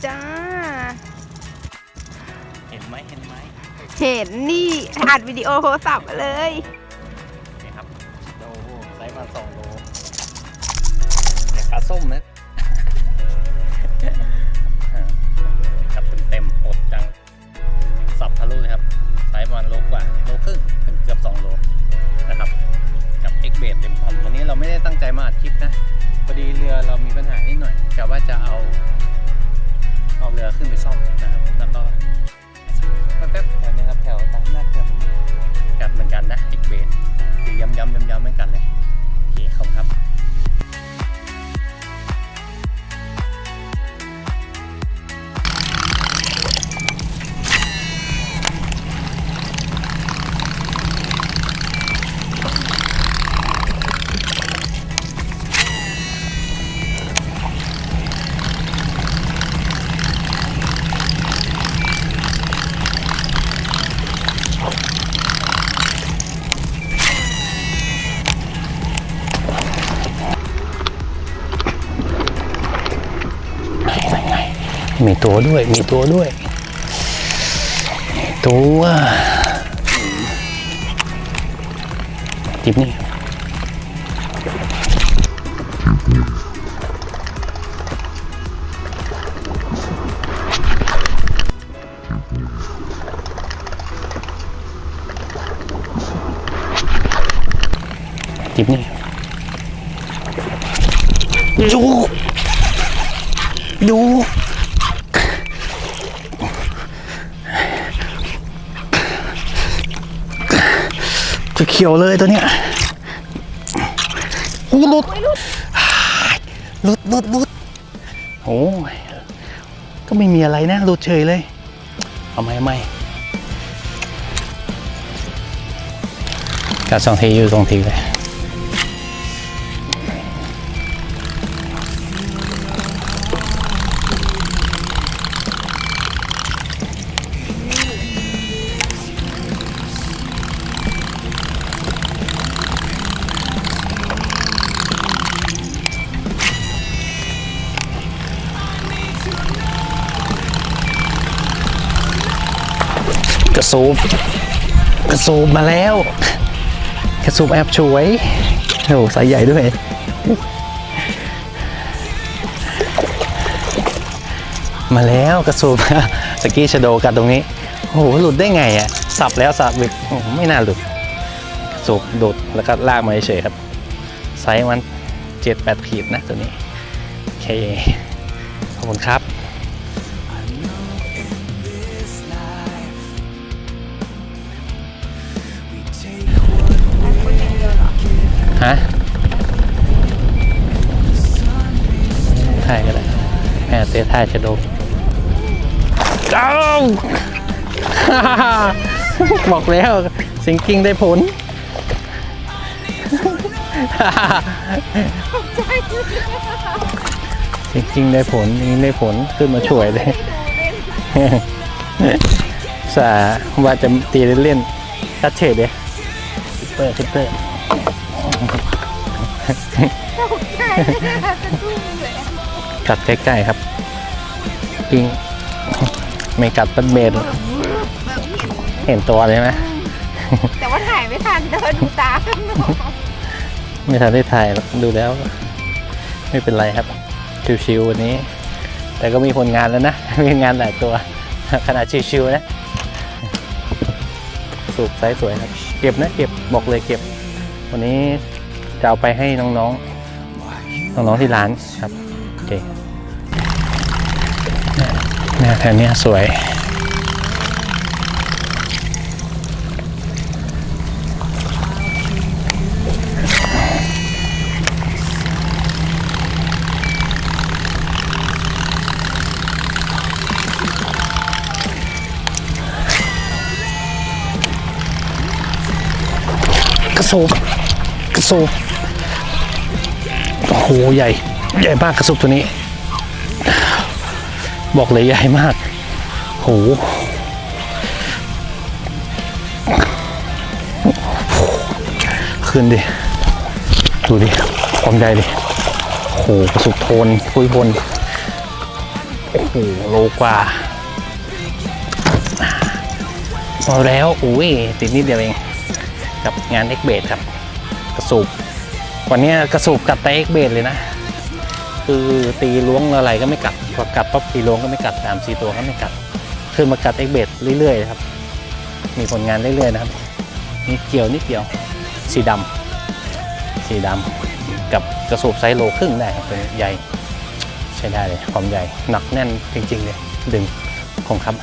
มาเลยจ้า เห็นไหมเห็นไหมเห็นนี่อัดวิดีโอโทรศัพท์มาเลย นี่ครับโอ้โหไซส์มาสองโลแต่ปลาส้มนะครับเต็มๆอดจัง สับทะลุเลยครับไซส์ประมาณโลกว่าโลครึ่งถึงเกือบสองโลนะครับกับ X เบสเต็มความวันนี้เราไม่ได้ตั้งใจมาอัดคลิปนะพอดีเรือเรามีปัญหานิดหน่อยกะว่าจะเอา เอาเรือขึ้นไปซ่อมนะครับแล้วก็แป๊บๆแถวนี้ครับแถวตามหน้าเขื่อนกันเหมือนกันนะ X เบสคือย้ำๆย้ำๆเหมือนกันเลย มีตัวด้วย มีตัวด้วย ตัวจิบนี่จิบนี่ดูดู จะเขียวเลยตัวเนี้ยอู้หลุดหลุดหลุดหลุดโอ้ยก็ไม่มีอะไรนะหลุดเฉยเลย เอาไม่ไหมการสองทีอยู่สองทีเลย สูบกระสูบมาแล้ว กระสูบแอบช่วยโอ้โหสายใหญ่ด้วยมาแล้วกระสูบสกี้ชโดกัดตรงนี้ โอ้โห หลุดได้ไงอะสับแล้วสับอีกโอ้ไม่น่าหลุดกระสูบโดดแล้วก็ลากมาเฉยครับ ไซส์มันเจ็ดแปดขีดนะตัวนี้ โอเค ขอบคุณครับ ฮะถ่ายก็ได้แม่เตะถ่ายจะโดูเอ้าบอกแล้วสิงกิ้งได้ผลสิงกิ้งได้ผลยิงได้ผลขึ้นมาช่วยเลยสาว่าจะตีเล่นๆตัดเฉยเลยซิปเปอร์ซิปเปอร์ กัดใกล้ๆครับกิ้งไม่กัดต้นเบนเห็นตัวเลยไหมแต่ว่าถ่ายไม่ทันเดินดูตามไม่ทันได้ถ่ายหรอกดูแล้ว ไม่เป็นไรครับ ชิวๆวันนี้ แต่ก็มีผลงานแล้วนะ มีงานหลายตัว ขนาดชิวๆนะสูบไซส์สวยครับ เก็บนะเก็บบอกเลยเก็บ วันนี้ จะเอาไปให้น้องๆ น้องๆที่ร้านครับโอเคเนี่ยแถวเนี้ยสวยกระโซบกระโซบ โอ้โหใหญ่ ใหญ่มากกระสุบตัวนี้ บอกเลยใหญ่มากโหขึ้นดิ ดูดิ ความใหญ่ดิโหกระสุบโทนพุยพลโอ้โอ้โหโลกว่าพอแล้ว อุ้ย ติดนิดเดียวเอง กับงานเอ็กเบดครับ กระสูบ วันนี้กระสูบกัดแต่เอ็กเบดเลยนะ คือตีล้วงอะไรก็ไม่กัดพอกัดปั๊บตีล้วงก็ไม่กัดสามสี่ตัวก็ไม่กัดขึ้นมากัดเอ็กเบดเรื่อยๆครับ มีผลงานเรื่อยๆนะครับนิดเกี่ยวนิดเดียว สีดำสีดำกับกระสูบไซส์โลครึ่งได้ครับตัวนี้ใหญ่ใช้ได้เลยความใหญ่หนักแน่นจริงๆเลยดึงของครับ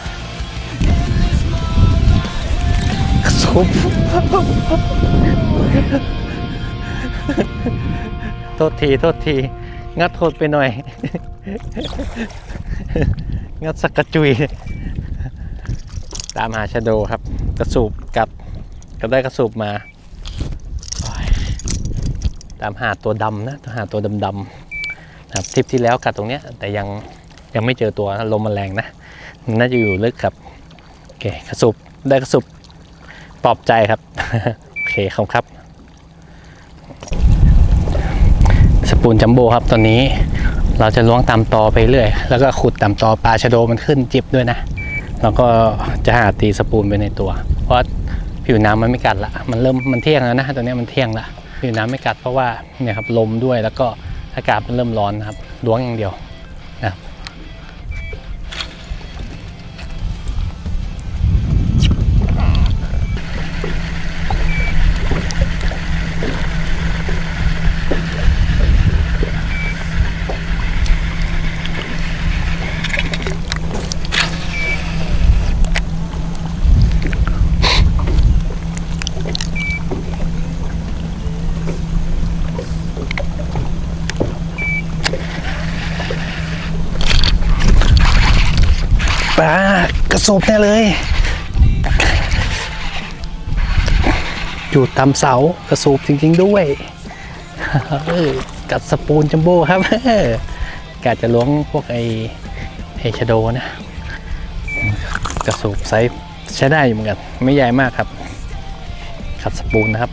กระสูบ โทษทีโทษที งัดโทษไปหน่อย งัดสักกระจุย ตามหาชะโดครับ กระสูบกัดก็ได้กระสูบมา ตามหาตัวดำนะหาตัวดำๆนะครับทริปที่แล้วกัดตรงเนี้ย แต่ยังยังไม่เจอตัวลมมันแรงนะ น่าจะอยู่ลึกครับโอเคกระสูบได้กระสูบปลอบใจครับ โอเคขอบคุณครับ สปูนจัมโบ้ครับตอนนี้เราจะล้วงตามตอไปเรื่อย แล้วก็ขุดตามตอปลาชะโดมันขึ้นจิบด้วยนะ แล้วก็จะหาตีสปูนไปในตัว เพราะผิวน้ำมันไม่กัดละ มันเริ่มมันเที่ยงแล้วนะตอนนี้มันเที่ยงละผิวน้ำไม่กัดเพราะว่าเนี่ยครับลมด้วยแล้วก็อากาศมันเริ่มร้อนนะครับล้วงอย่างเดียว ปลากระสบแน่เลย อยู่ตามเสากระสูบจริง ๆ ด้วยกัดสปูนจัมโบ้ครับกาจะล้วงพวกไอไอชโดนะ กระสูบไซส์ใช้ได้อยู่เหมือนกัน ไม่ใหญ่มากครับขัดสปูนนะครับ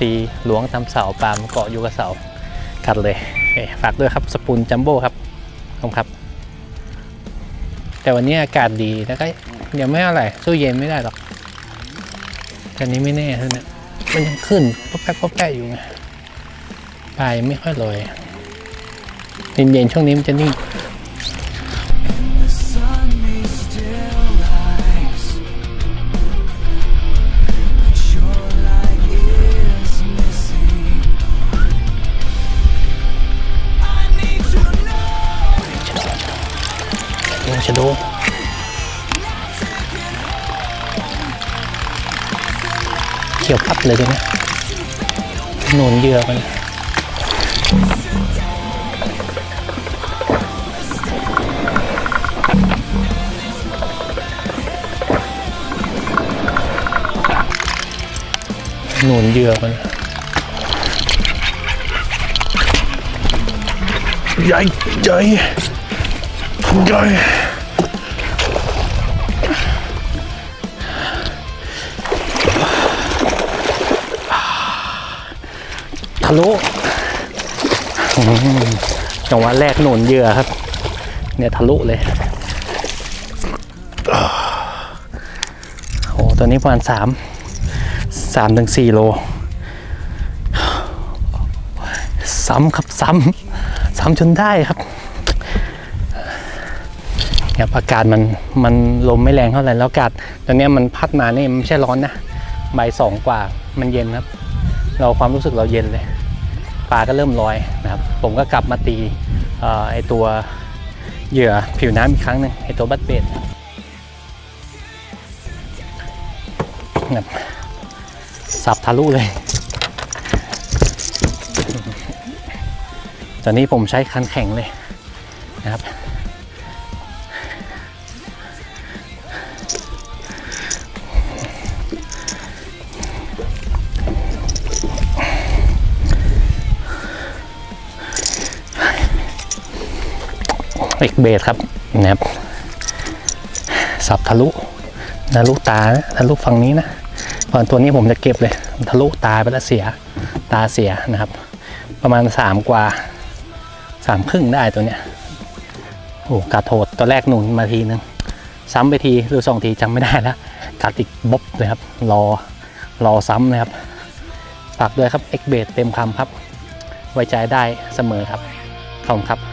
ตีล้วงตามเสาปลามเกาะอยู่กับเสาขัดเลยฝากด้วยครับสปูนจัมโบ้ครับขอบคุณครับ แต่วันนี้อากาศดีแล้วก็ยังไม่อะไรสู้เย็นไม่ได้หรอกแต่นี้ไม่แน่เท่านั้นมันยังขึ้นป๊อบแป๊บป๊อบแป๊บอยู่ไงปลายไม่ค่อยลอยเย็นๆช่วงนี้มันจะนิ่งะโดเขียวพับเลยใช่ไหมหนุนเยื่อมันหนุนเยื่อมันใหญ่ใหญ่ใหญ่ ลุจังหวะแรกหนุนเยื่อครับ เนี่ยทะลุเลยโอ้ตัวนี้ประมาณสามสามถึงสี่โล ซ้ำครับซ้ำซ้ำจนได้ครับเนี่ยอากาศมันมันลมไม่แรงเท่าไหร่แล้วอากาศตอนนี้มันพัดมานี่มันไม่ใช่ร้อนนะใบสองกว่ามันเย็นครับ เราความรู้สึกเราเย็นเลย ปลาก็เริ่มลอยนะครับผมก็กลับมาตีออไอตัวเหยื่อผิวน้ำอีกครั้งหนึ่งไอตัวบัตเบดแบบสับทะลุเลย ตอนนี้ผมใช้คันแข็งเลยนะครับ เอกเบสครับนะครับสับทะลุทะลุตาทะลุฝั่งนี้นะก่อนตัวนี้ผมจะเก็บเลยทะลุตาไปแล้วเสียตาเสียนะครับ ประมาณสามกว่าสามครึ่งได้ตัวเนี้ยโอ้กัดโหดตัวแรกหนุนมาทีนึงซ้ำไปทีหรือสองทีจำไม่ได้แล้วกัดอีกบ๊อบเลยครับรอรอซ้ำนะครับฝากด้วยครับ X b a t เต็มคำครับ ไว้ใจได้เสมอครับขอบคุณครับ